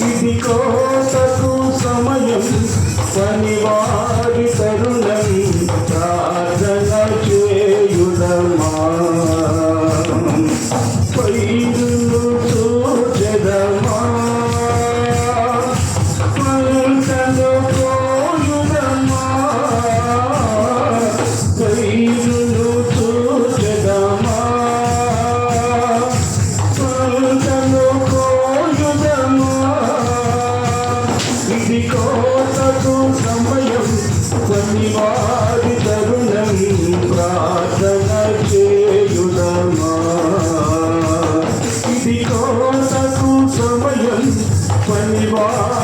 ఇది కోసకు సమయం పనివారి Pani ba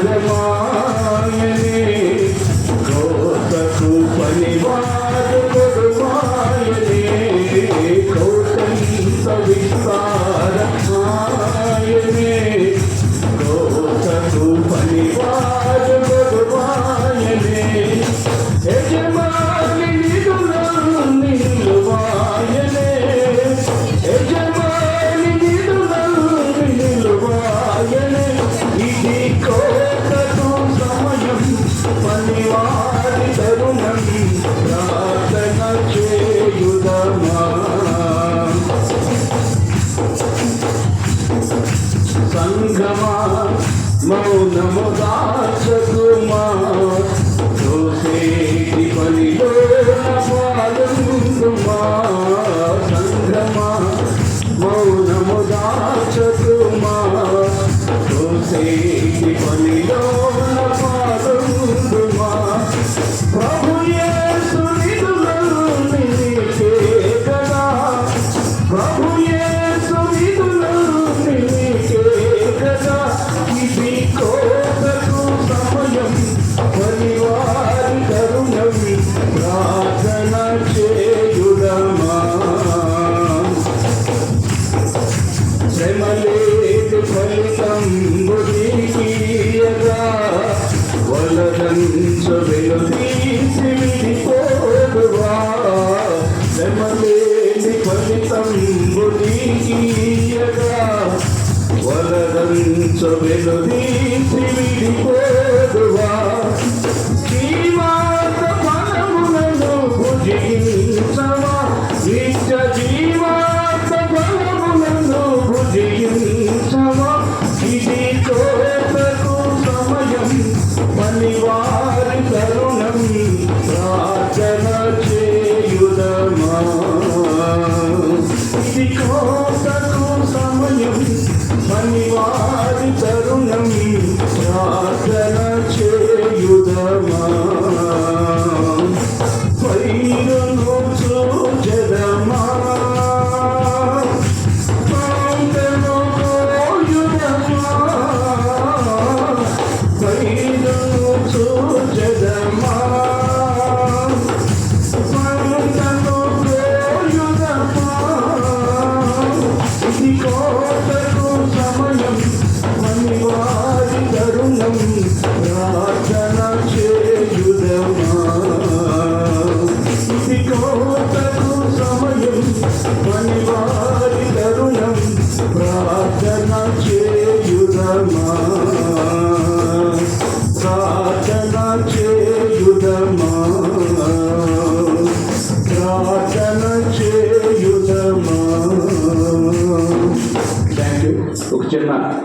Congratulations. 怎么让车子 వలదంచు వెలుదీసి విడిపోదువా వెలుదీసి విడిపోదువా? problema